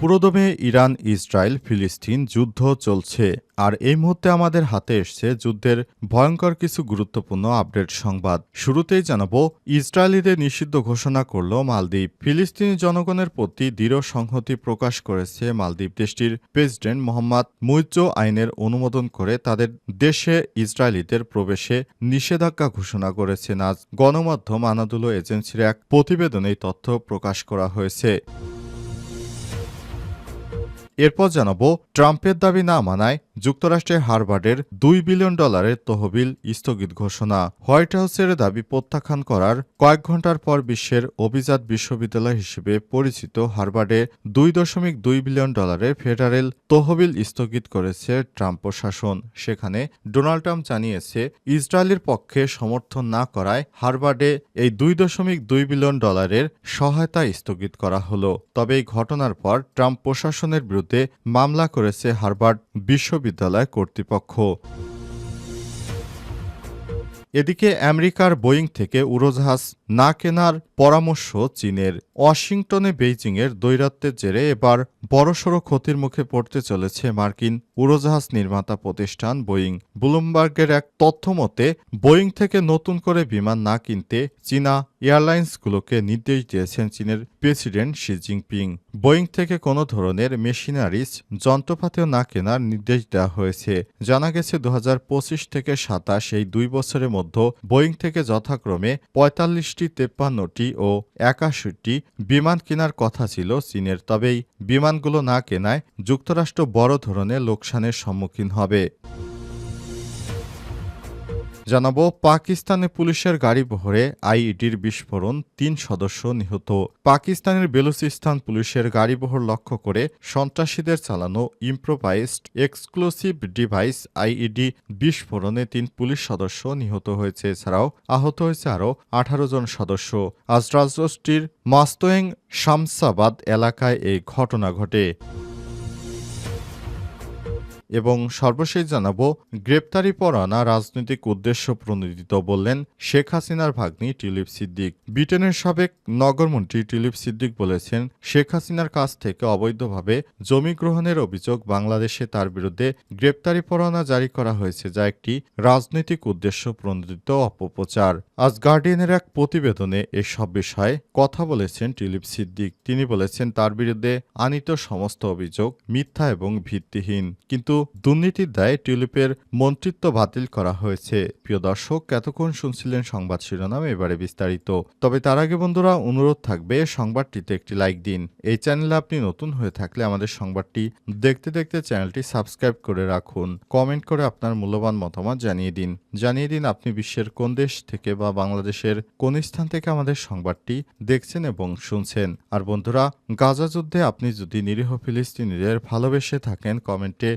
পুরোদমে Iran, Israel, ফিলিস্তিন যুদ্ধ চলছে, আর এই মুহূর্তে আমাদের হাতে এসছে যুদ্ধের ভয়ঙ্কর কিছু গুরুত্বপূর্ণ আপডেট সংবাদ। শুরুতেই জানাব, ইসরায়েলিদের নিষিদ্ধ ঘোষণা করল মালদ্বীপ। ফিলিস্তিনি জনগণের প্রতি দৃঢ় সংহতি প্রকাশ করেছে মালদ্বীপ দেশটির প্রেসিডেন্ট মোহাম্মদ মুইজ্জো আইনের অনুমোদন করে তাদের দেশে ইসরায়েলিদের প্রবেশে নিষেধাজ্ঞা ঘোষণা করেছেন আজ। গণমাধ্যম আনাদুলো এজেন্সির এক প্রতিবেদনে তথ্য প্রকাশ করা হয়েছে। এরপর জানাব, ট্রাম্পের দাবি না মানায় যুক্তরাষ্ট্রের হারবার্ডের দুই বিলিয়ন ডলারের তহবিল স্থগিত ঘোষণা। হোয়াইট হাউসের দাবি প্রত্যাখ্যান করার কয়েক ঘণ্টার পর বিশ্বের অভিজাত বিশ্ববিদ্যালয় হিসেবে পরিচিত হারবার্ডে দুই দশমিক দুই বিলিয়ন ডলারের ফেডারেল তহবিল স্থগিত করেছে ট্রাম্প প্রশাসন। সেখানে ডোনাল্ড ট্রাম্প জানিয়েছে, ইসরায়েলের পক্ষে সমর্থন না করায় হারবার্ডে এই দুই দশমিক দুই বিলিয়ন ডলারের সহায়তা স্থগিত করা হলো। তবে এই ঘটনার পর ট্রাম্প প্রশাসনের বিরুদ্ধে মামলা করেছে হার্বার্ড বিশ্ববিদ্যালয় কর্তৃপক্ষ। এদিকে আমেরিকার বোয়িং থেকে উড়োজাহাজ না কেনার পরামর্শ চীনের ওয়াশিংটনে বেইজিংয়ের দৈরাত্বের জেরে এবার বড়সড় ক্ষতির মুখে পড়তে চলেছে মার্কিন উড়োজাহাজ নির্মাতা প্রতিষ্ঠান বোয়িং। ব্লুমবার্গের এক তথ্য মতে বোয়িং থেকে নতুন করে বিমান না কিনতে চীনা এয়ারলাইন্সগুলোকে নির্দেশ দিয়েছেন চীনের প্রেসিডেন্ট শি জিনপিং। বোয়িং থেকে কোনো ধরনের মেশিনারিজ, যন্ত্রপাতিও না কেনার নির্দেশ দেওয়া হয়েছে। জানা গেছে দু হাজার পঁচিশ থেকে সাতাশ, এই দুই বছরের মধ্যে বোয়িং থেকে যথাক্রমে পঁয়তাল্লিশটি তেপ্পান্নটি ও একাশিটি বিমান কেনার কথা ছিল চীনের। তবেই বিমানগুলো না কেনায় যুক্তরাষ্ট্র বড় ধরনের লোকসানের সম্মুখীন হবে। জানাব, পাকিস্তানে পুলিশের গাড়ি বহরে আইইডির বিস্ফোরণ, তিন সদস্য নিহত। পাকিস্তানের বেলুচিস্তান পুলিশের গাড়িবহর লক্ষ্য করে সন্ত্রাসীদের চালানো ইম্প্রোভাইজড এক্সক্লুসিভ ডিভাইস আইইডি বিস্ফোরণে তিন পুলিশ সদস্য নিহত হয়েছে। এছাড়াও আহত হয়েছে আরও আঠারো জন সদস্য। আজ রাজস্ট্রির মাস্তোয়েং শামসাবাদ এলাকায় এই ঘটনা ঘটে। এবং সর্বশেষ জানাব, গ্রেপ্তারি পরানা রাজনৈতিক উদ্দেশ্য প্রণোদিত বললেন শেখ হাসিনার ভাগ্নি টিলিপ সিদ্দিক। ব্রিটেনের সাবেক নগরমন্ত্রী টিলিপ সিদ্দিক বলেছেন, শেখ হাসিনার কাছ থেকে অবৈধভাবে জমি গ্রহণের অভিযোগ বাংলাদেশে তার বিরুদ্ধে গ্রেপ্তারি পরোয়ানা জারি করা হয়েছে, যা একটি রাজনৈতিক উদ্দেশ্য প্রণোদিত অপপ্রচার। আজ গার্ডিয়ানের এক প্রতিবেদনে এসব বিষয়ে কথা বলেছেন টিলিপ সিদ্দিক। তিনি বলেছেন, তার বিরুদ্ধে আনিত সমস্ত অভিযোগ মিথ্যা এবং ভিত্তিহীন। কিন্তু দুর্নীতির দায়ে টিউলিপের মন্ত্রিত্ব বাতিল করা হয়েছে। প্রিয় দর্শক, এতক্ষণ শুনছিলেন সংবাদ শিরোনাম, এবারে বিস্তারিত। তবে তার আগে বন্ধুরা, অনুরোধ থাকবে সংবাদটিতে একটি লাইক দিন। এই চ্যানেলে আপনি নতুন হয়ে থাকলে আমাদের সংবাদটি দেখতে দেখতে চ্যানেলটি সাবস্ক্রাইব করে রাখুন। কমেন্ট করে আপনার মূল্যবান মতামত জানিয়ে দিন। জানিয়ে দিন আপনি বিশ্বের কোন দেশ থেকে বা বাংলাদেশের কোন স্থান থেকে আমাদের সংবাদটি দেখছেন এবং শুনছেন। আর বন্ধুরা, গাজা যুদ্ধে আপনি যদি নিরীহ ফিলিস্তিনিদের ভালোবেসে থাকেন, কমেন্টে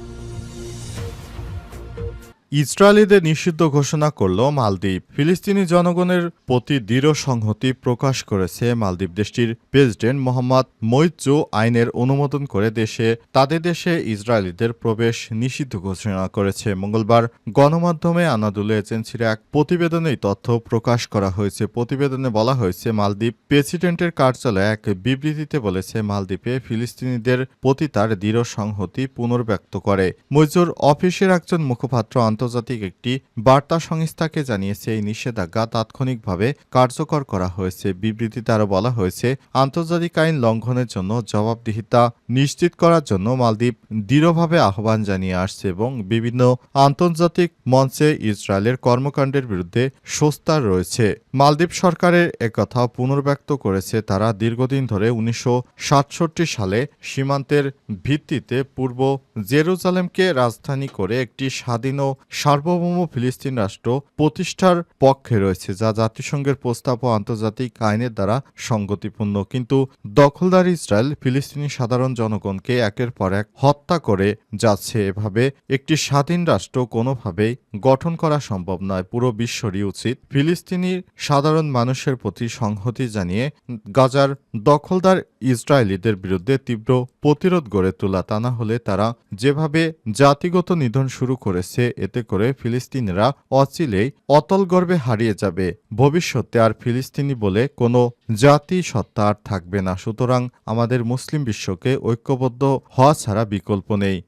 ইসরায়েলিদের নিষিদ্ধ ঘোষণা করল মালদ্বীপ। ফিলিস্তিনি জনগণের প্রতি দৃঢ় সংহতি প্রকাশ করেছে মালদ্বীপ দেশটির প্রেসিডেন্ট মোহাম্মদ মৈজু আইনের অনুমোদন করে দেশে, তাদের দেশে ইসরায়েলিদের প্রবেশ নিষিদ্ধ ঘোষণা করেছে। মঙ্গলবার গণমাধ্যমে আনাদুলে এজেন্সির এক প্রতিবেদনে এই তথ্য প্রকাশ করা হয়েছে। প্রতিবেদনে বলা হয়েছে, মালদ্বীপ প্রেসিডেন্টের কার্যালয়ে এক বিবৃতিতে বলেছে, মালদ্বীপে ফিলিস্তিনিদের প্রতি তার দৃঢ় সংহতি পুনর্ব্যক্ত করে। মৈজুর অফিসের একজন মুখপাত্র আন্তর্জাতিক একটি বার্তা সংস্থাকে জানিয়েছে, এই নিষেধাজ্ঞা তাৎক্ষণিকভাবে কার্যকর করা হয়েছে। বিবৃতিতে আরও বলা হয়েছে, আন্তর্জাতিক আইন লঙ্ঘনের জন্য জবাবদিহিতা নিশ্চিত করার জন্য মালদ্বীপ দৃঢ়ভাবে আহ্বান জানিয়ে আসছে এবং বিভিন্ন আন্তর্জাতিক মঞ্চে ইসরায়েলের কর্মকাণ্ডের বিরুদ্ধে সোস্তার রয়েছে। মালদ্বীপ সরকারের একথা পুনর্ব্যক্ত করেছে তারা। দীর্ঘদিন ধরে উনিশশো সাতষট্টি সালে সীমান্তের ভিত্তিতে পূর্ব জেরুজালেমকে রাজধানী করে একটি স্বাধীন ও সার্বভৌম ফিলিস্তিন রাষ্ট্র প্রতিষ্ঠার পক্ষে রয়েছে, যা জাতিসংঘের প্রস্তাব ও আন্তর্জাতিক আইনের দ্বারা সঙ্গতিপূর্ণ কিন্তু দখলদার ইসরায়েল ফিলিস্তিনি সাধারণ জনগণকে একের পর এক হত্যা করে যাচ্ছে। এভাবে একটি স্বাধীন রাষ্ট্র কোনোভাবেই গঠন করা সম্ভব নয়। পুরো বিশ্বরই উচিত ফিলিস্তিনি সাধারণ মানুষের প্রতি সংহতি জানিয়ে গাজার দখলদার ইসরায়েলিদের বিরুদ্ধে তীব্র প্রতিরোধ গড়ে তোলা। তা না হলে তারা যেভাবে জাতিগত নিধন শুরু করেছে, এতে করে ফিলিস্তিনিরা অচিলেই অতল গর্বে হারিয়ে যাবে। ভবিষ্যতে আর ফিলিস্তিনি বলে কোনো জাতি, সত্তা আর থাকবে না। সুতরাং আমাদের মুসলিম বিশ্বকে ঐক্যবদ্ধ হওয়া ছাড়া বিকল্প নেই।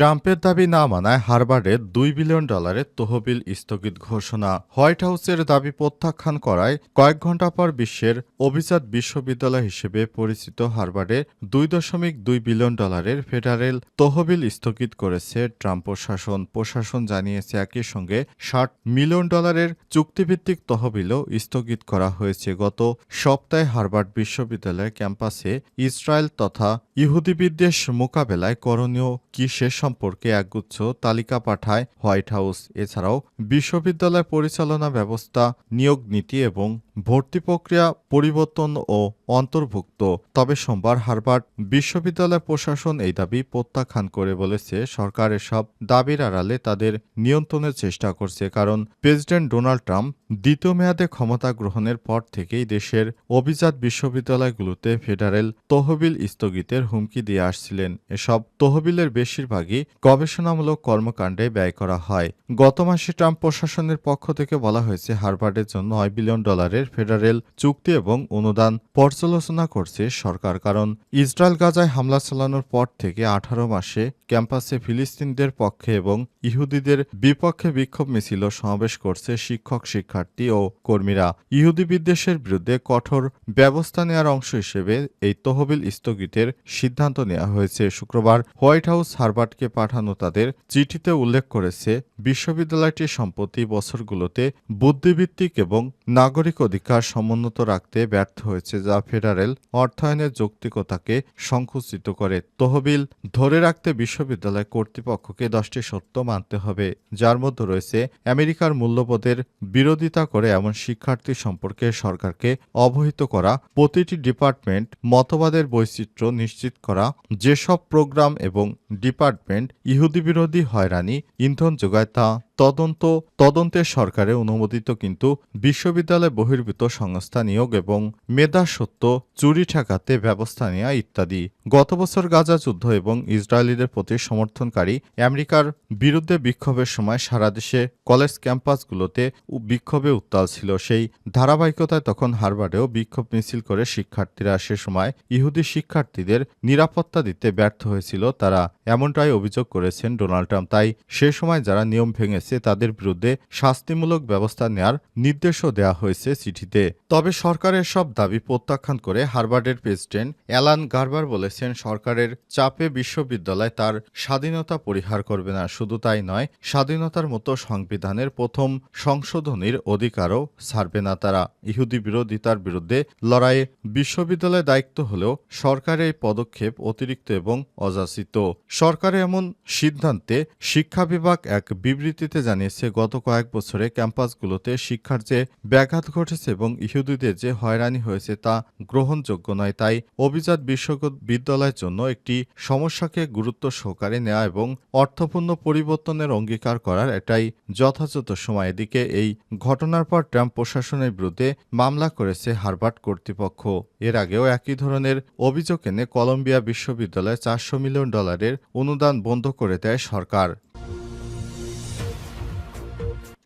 ট্রাম্পের দাবি না মানায় হারবার্ডের দুই বিলিয়ন ডলারের তহবিল স্থগিত ঘোষণা। হোয়াইট হাউসের দাবি প্রত্যাখ্যান করায় কয়েক ঘণ্টা পর বিশ্বের অভিজাত বিশ্ববিদ্যালয় হিসেবে পরিচিত হারবারে দুই দশমিক দুই বিলিয়ন ডলারের ফেডারেল তহবিল স্থগিত করেছে ট্রাম্প প্রশাসন। প্রশাসন জানিয়েছে একই সঙ্গে ষাট মিলিয়ন ডলারের চুক্তিভিত্তিক তহবিলও স্থগিত করা হয়েছে। গত সপ্তাহে হারবার্ড বিশ্ববিদ্যালয়ের ক্যাম্পাসে ইসরায়েল তথা ইহুদি বিদ্বেষ মোকাবেলায় করণীয় কি সে সম্পর্কে একগুচ্ছ তালিকা পাঠায় হোয়াইট হাউস। এছাড়াও বিশ্ববিদ্যালয় পরিচালনা ব্যবস্থা, নিয়োগ নীতি এবং ভর্তি প্রক্রিয়া পরিবর্তন ও অন্তর্ভুক্ত। তবে সোমবার হারবার্ড বিশ্ববিদ্যালয় প্রশাসন এই দাবি প্রত্যাখ্যান করে বলেছে, সরকার এসব দাবির আড়ালে তাদের নিয়ন্ত্রণের চেষ্টা করছে কারণ প্রেসিডেন্ট ডোনাল্ড ট্রাম্প দ্বিতীয় মেয়াদে ক্ষমতা গ্রহণের পর থেকেই দেশের অভিজাত বিশ্ববিদ্যালয়গুলোতে ফেডারেল তহবিল স্থগিতের হুমকি দিয়ে আসছিলেন। এসব তহবিলের বেশিরভাগই গবেষণামূলক কর্মকাণ্ডে ব্যয় করা হয়। গত মাসে ট্রাম্প প্রশাসনের পক্ষ থেকে বলা হয়েছে হারবার্ডের জন্য নয় বিলিয়ন ডলারের ফেডারেল চুক্তি এবং অনুদান পর্যালোচনা করছে সরকার কারণ ইসরায়েল গাজায় হামলা চালানোর পর থেকে আঠারো মাসে ক্যাম্পাসে ফিলিস্তিনদের পক্ষে এবং ইহুদিদের বিপক্ষে বিক্ষোভ মিছিল সমাবেশ করছে শিক্ষক, শিক্ষার্থী ও কর্মীরা। ইহুদি বিদ্বেষের বিরুদ্ধে কঠোর ব্যবস্থা নেওয়ার অংশ হিসেবে এই তহবিল স্থগিতের সিদ্ধান্ত নেওয়া হয়েছে। শুক্রবার হোয়াইট হাউস হারবার্ডকে পাঠানো তাদের চিঠিতে উল্লেখ করেছে, বিশ্ববিদ্যালয়টি সম্প্রতি বছরগুলোতে বুদ্ধিভিত্তিক এবং নাগরিক অধিকার সমুন্নত রাখতে ব্যর্থ হয়েছে, যা ফেডারেল অর্থায়নের যৌক্তিকতাকে সংকুচিত করে। তহবিল ধরে রাখতে বিশ্ববিদ্যালয় কর্তৃপক্ষকে দশটি সত্য মানতে হবে, যার মধ্যে রয়েছে আমেরিকার মূল্যবোধের বিরোধিতা করে এমন শিক্ষার্থী সম্পর্কে সরকারকে অবহিত করা, প্রতিটি ডিপার্টমেন্ট মতবাদের বৈচিত্র্য নিশ্চিত করা, যেসব প্রোগ্রাম এবং ডিপার্টমেন্ট ইহুদি বিরোধী হয়রানি, ইন্ধন যোগায় তা তদন্ত তদন্তের সরকারের অনুমোদিত কিন্তু বিশ্ববিদ্যালয় বহির্ভূত সংস্থা নিয়োগ এবং মেধা সত্য, চুরি ঠেকাতে ব্যবস্থা নেওয়া ইত্যাদি। গত বছর গাজা যুদ্ধ এবং ইসরায়েলিদের প্রতি সমর্থনকারী আমেরিকার বিরুদ্ধে বিক্ষোভের সময় সারা দেশে কলেজ ক্যাম্পাসগুলোতে বিক্ষোভে উত্তাল ছিল। সেই ধারাবাহিকতায় তখন হারবার্ডেও বিক্ষোভ মিছিল করে শিক্ষার্থীরা সে সময় ইহুদি শিক্ষার্থীদের নিরাপত্তা দিতে ব্যর্থ হয়েছিল। তারা এমনটাই অভিযোগ করেছেন ডোনাল্ড ট্রাম্প। তাই সে সময় যারা নিয়ম ভেঙেছে তাদের বিরুদ্ধে শাস্তিমূলক ব্যবস্থা নেয়ার নির্দেশও দেওয়া হয়েছে চিঠিতে। তবে সরকারের সব দাবি প্রত্যাখ্যান করে হারবার্ডের প্রেসিডেন্ট অ্যালান গার্বার বলেছেন, সরকারের চাপে বিশ্ববিদ্যালয় তার স্বাধীনতা পরিহার করবে না। শুধু তাই নয়, স্বাধীনতার মতো সংবিধানের প্রথম সংশোধনীর অধিকারও ছাড়বে না তারা। ইহুদি বিরোধিতার বিরুদ্ধে লড়াইয়ে বিশ্ববিদ্যালয়ের দায়িত্ব হলেও সরকারের এই পদক্ষেপ অতিরিক্ত এবং অযাচিত। সরকারের এমন সিদ্ধান্তে শিক্ষা বিভাগ এক বিবৃতিতে জানিয়েছে, গত কয়েক বছরে ক্যাম্পাসগুলোতে শিক্ষার যে ব্যাঘাত ঘটেছে এবং ইহুদিদের যে হয়রানি হয়েছে তা গ্রহণযোগ্য নয়, তাই অভিজাত বিশ্ববিদ্যালয়ের জন্য একটি সমস্যাকে গুরুত্ব সহকারে নেওয়া এবং অর্থপূর্ণ পরিবর্তনের অঙ্গীকার করার এটাই যথাযথ সময়। এদিকে এই ঘটনার পর ট্রাম্প প্রশাসনের বিরুদ্ধে মামলা করেছে হারবার্ড কর্তৃপক্ষ। এর আগেও একই ধরনের অভিযোগ এনে কলম্বিয়া বিশ্ববিদ্যালয়ে চারশো মিলিয়ন ডলারের অনুদান বন্ধ করে দেয় সরকার।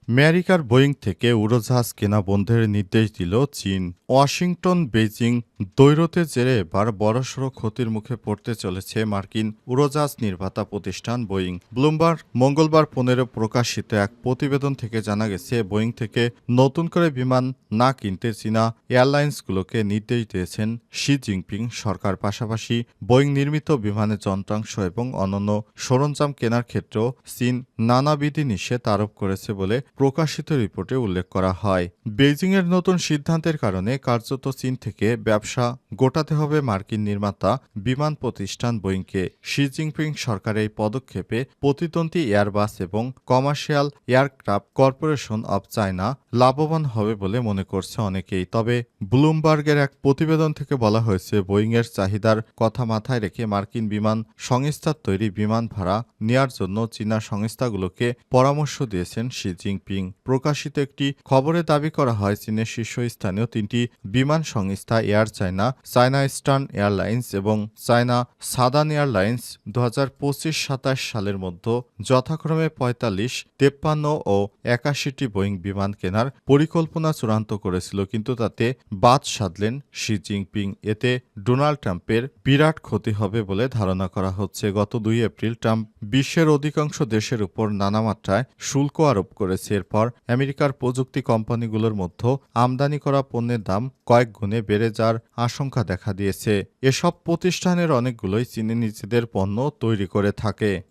আমেরিকার বোয়িং থেকে উড়োজাহাজ কেনা বন্ধের নির্দেশ দিল চীন। ওয়াশিংটন বেইজিং দৈরতের জেরে এবার বড়সড় ক্ষতির মুখে পড়তে চলেছে মার্কিন উড়োজাহাজ নির্মাতা প্রতিষ্ঠান বোয়িং। ব্লুমবার্গ মঙ্গলবার পনেরো প্রকাশিত এক প্রতিবেদন থেকে জানা গেছে, বোয়িং থেকে নতুন করে বিমান না কিনতে চীনা এয়ারলাইন্সগুলোকে নির্দেশ দিয়েছেন শি জিনপিং। সরকার পাশাপাশি বোয়িং নির্মিত বিমানের যন্ত্রাংশ এবং অন্যান্য সরঞ্জাম কেনার ক্ষেত্রেও চীন নানাবিধি নিষেধ আরোপ করেছে বলে প্রকাশিত রিপোর্টে উল্লেখ করা হয়। বেইজিংয়ের নতুন সিদ্ধান্তের কারণে কার্যত চীন থেকে ব্যবসা সমস্যা গোটাতে হবে মার্কিন নির্মাতা বিমান প্রতিষ্ঠান বোয়িংকে। শি জিনপিং সরকারের এই পদক্ষেপে প্রতিতন্ত্রী এয়ারবাস এবং commercial aircraft corporation of China লাভবান হবে বলে মনে করছে অনেকেই। তবে ব্লুমবার্গের এক প্রতিবেদন থেকে বলা হয়েছে, বোয়িংয়ের চাহিদার কথা মাথায় রেখে মার্কিন বিমান সংস্থার তৈরি বিমান ভাড়া নেয়ার জন্য চীনা সংস্থাগুলোকে পরামর্শ দিয়েছেন শি জিনপিং। প্রকাশিত একটি খবরে দাবি করা হয়, চীনের শীর্ষস্থানীয় তিনটি বিমান সংস্থা Air China China Eastern Airlines এবং চায়না সাদান এয়ারলাইন্স দু হাজার পঁচিশ সাতাশ সালের মধ্যে যথাক্রমে পঁয়তাল্লিশ, তেপ্পান্ন ও একাশিটি বোয়িং বিমান কেনার পরিকল্পনা চূড়ান্ত করেছিল। কিন্তু তাতে বাদ সাধলেন শি জিনপিং। এতে ডোনাল্ড ট্রাম্পের বিরাট ক্ষতি হবে বলে ধারণা করা হচ্ছে। গত দুই এপ্রিল ট্রাম্প বিশ্বের অধিকাংশ দেশের উপর নানা মাত্রায় শুল্ক আরোপ করেছে। এরপর আমেরিকার প্রযুক্তি কোম্পানিগুলোর মধ্যে আমদানি করা পণ্যের দাম কয়েক গুণে বেড়ে যাওয়ার আশঙ্কা দেখা দিয়েছে। এসব প্রতিষ্ঠানের অনেকগুলোই চীনে নিজেদের পণ্য তৈরি করে থাকে।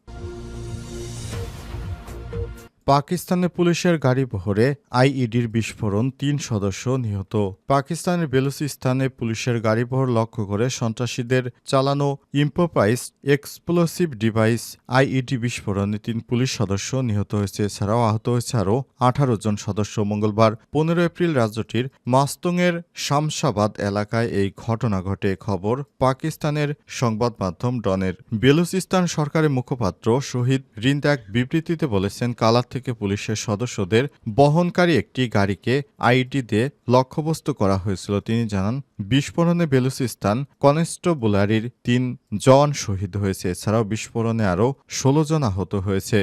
পাকিস্তানের পুলিশের গাড়ি বহরে আইইডির বিস্ফোরণ তিন সদস্য নিহত। পাকিস্তানের বেলুচিস্তানে পুলিশের গাড়িবহর লক্ষ্য করে সন্ত্রাসীদের চালানো ইম্পোপাইজ এক্সপ্লোসিভ ডিভাইস আইইডি বিস্ফোরণে তিন পুলিশ সদস্য নিহত হয়েছে। এছাড়াও আহত হয়েছে আরও আঠারো জন সদস্য। মঙ্গলবার পনেরো এপ্রিল রাজ্যটির মাস্তংয়ের শামসাবাদ এলাকায় এই ঘটনা ঘটে। খবর, পাকিস্তানের সংবাদ মাধ্যম ডনের। বেলুচিস্তান সরকারের মুখপাত্র শহীদ রিন্দ এক বিবৃতিতে বলেছেন কালার থেকে পুলিশের সদস্যদের বহনকারী একটি গাড়িকে আইডি দিয়ে লক্ষ্যবস্তু করা হয়েছিল। তিনি জানান, বিস্ফোরণে বেলুচিস্তান কনস্টেবুলারির তিন জন শহীদ হয়েছে। এছাড়াও বিস্ফোরণে আরও ষোলো জন আহত হয়েছে।